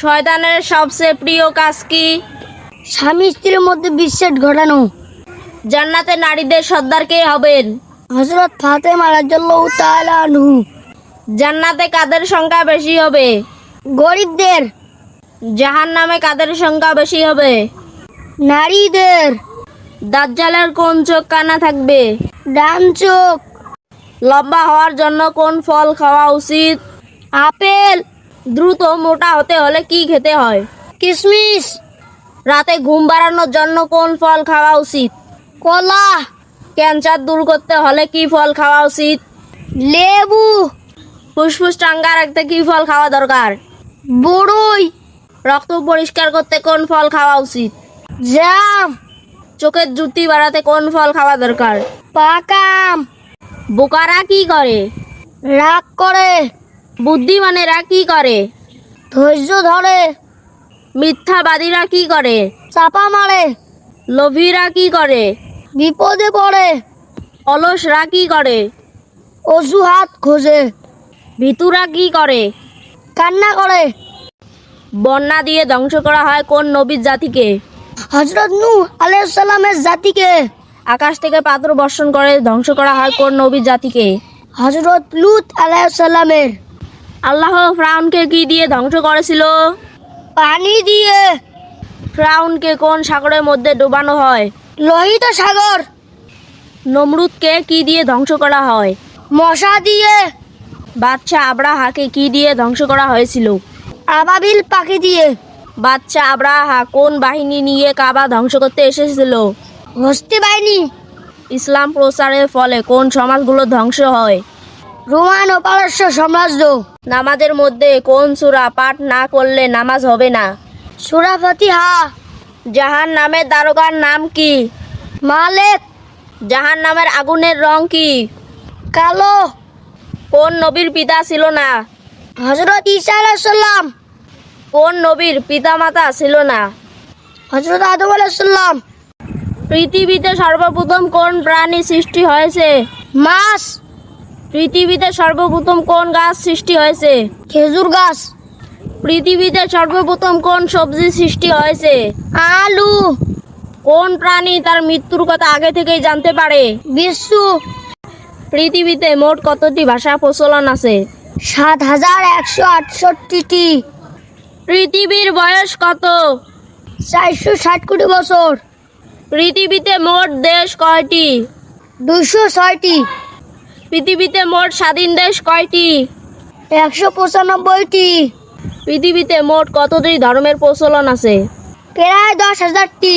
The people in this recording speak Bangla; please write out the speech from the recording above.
শয়তানের সবচেয়ে প্রিয় কাজ কি? স্বামী স্ত্রীর মধ্যে বিচ্ছেদ ঘটানো। জান্নাতে নারীদের সর্দার কে হবেন? হজরত ফাতেমা রাদিয়াল্লাহু তাআলা আনহু। জান্নাতে কাদের সংখ্যা বেশি হবে? গরিবদের। জাহান নামে কাদের সংখ্যা বেশি হবে? নারীদের। দাজ্জালের কোন চোখ কানা থাকবে? ডান চোখ। লম্বা হওয়ার জন্য কোন ফল খাওয়া উচিত? আপেল। দ্রুত মোটা হতে হলে কি খেতে হয়? কিশমিশ রাতে ঘুম বাড়ানোর জন্য কোন ফল খাওয়া উচিত? কলা। ক্যান্সার দূর করতে হলে কি ফল খাওয়া উচিত? লেবু। ফুসফুস চাঙ্গা রাখতে কি ফল খাওয়া দরকার? বড়ই। রক্ত পরিষ্কার করতে কোন ফল খাওয়া উচিত? জাম। চোখের জুতি বাড়াতে কোন ফল খাওয়া দরকার? পাকাম। বোকারা কি করে? রাগ করে। বুদ্ধিমানেরা কি করে? ধৈর্য ধরে। মিথ্যাবাদীরা কি করে? চাপা মারে। লোভীরা কি করে? বিপদে পড়ে। অলসরা কি করে? অজুহাত খোঁজে। ভিতুরা কি করে? কান্না করে। বন্যা দিয়ে ধ্বংস করা হয় কোন নবীর জাতিকে? হজরত নু আলাইসাল্লামের জাতিকে। আকাশ থেকে পাত্র বর্ষণ করে ধ্বংস করা হয় কোন নবীর জাতিকে? হজরত লুত আলাইসাল্লামের আল্লাহ ফ্রাউনকে কি দিয়ে ধ্বংস করেছিল? পানি দিয়ে। ফ্রাউনকে কোন সাগরের মধ্যে ডোবানো হয়? লোহিত সাগর। নমরুদকে কি দিয়ে ধ্বংস করা হয়? মশা দিয়ে। বাচ্চা আব্রাহাকে কি দিয়ে ধ্বংস করা হয়েছিল? আবাবিল পাখি দিয়ে। বাচ্চা আব্রাহা কোন বাহিনী নিয়ে কাবা ধ্বংস করতে এসেছিল? হস্তি বাহিনী। ইসলাম প্রচারের ফলে কোন সমাজগুলো ধ্বংস হয়? রোমান ও পারস্য সাম্রাজ্য। নামাজের মধ্যে কোন সূরা পাঠ না করলে নামাজ হবে না? সুরা ফতিহা। জাহান নামের দারোগার নাম কি? মালেক। জাহান নামের আগুনের রং কি? কালো। কোন নবীর পিতা ছিল না? হজরত ঈসা আলাইসাল্লাম কোন নবীর পিতামাতা ছিল না? হজরত আদম আলাইসাল্লাম পৃথিবীতে সর্বপ্রথম কোন প্রাণী সৃষ্টি হয়েছে? মাছ। পৃথিবীতে সর্বপ্রথম কোন গাছ সৃষ্টি হয়েছে? খেজুর গাছ। পৃথিবীতে সর্বপ্রথম কোন সবজি সৃষ্টি হয়েছে? আলু। কোন প্রাণী তার মৃত্যুর কথা আগে থেকেই জানতে পারে? বিশ্ব পৃথিবীতে মোট কতটি ভাষা প্রচলন আছে? সাত হাজার একশো আটষট্টিটি। পৃথিবীর বয়স কত? চারশো ষাট কোটি বছর। পৃথিবীতে মোট দেশ কয়টি? দুশো ছয়টি। পৃথিবীতে মোট স্বাধীন দেশ কয়টি? একশো পঁচানব্বইটি। পৃথিবীতে মোট কতটি ধর্মের প্রচলন আছে? প্রায় দশ হাজারটি।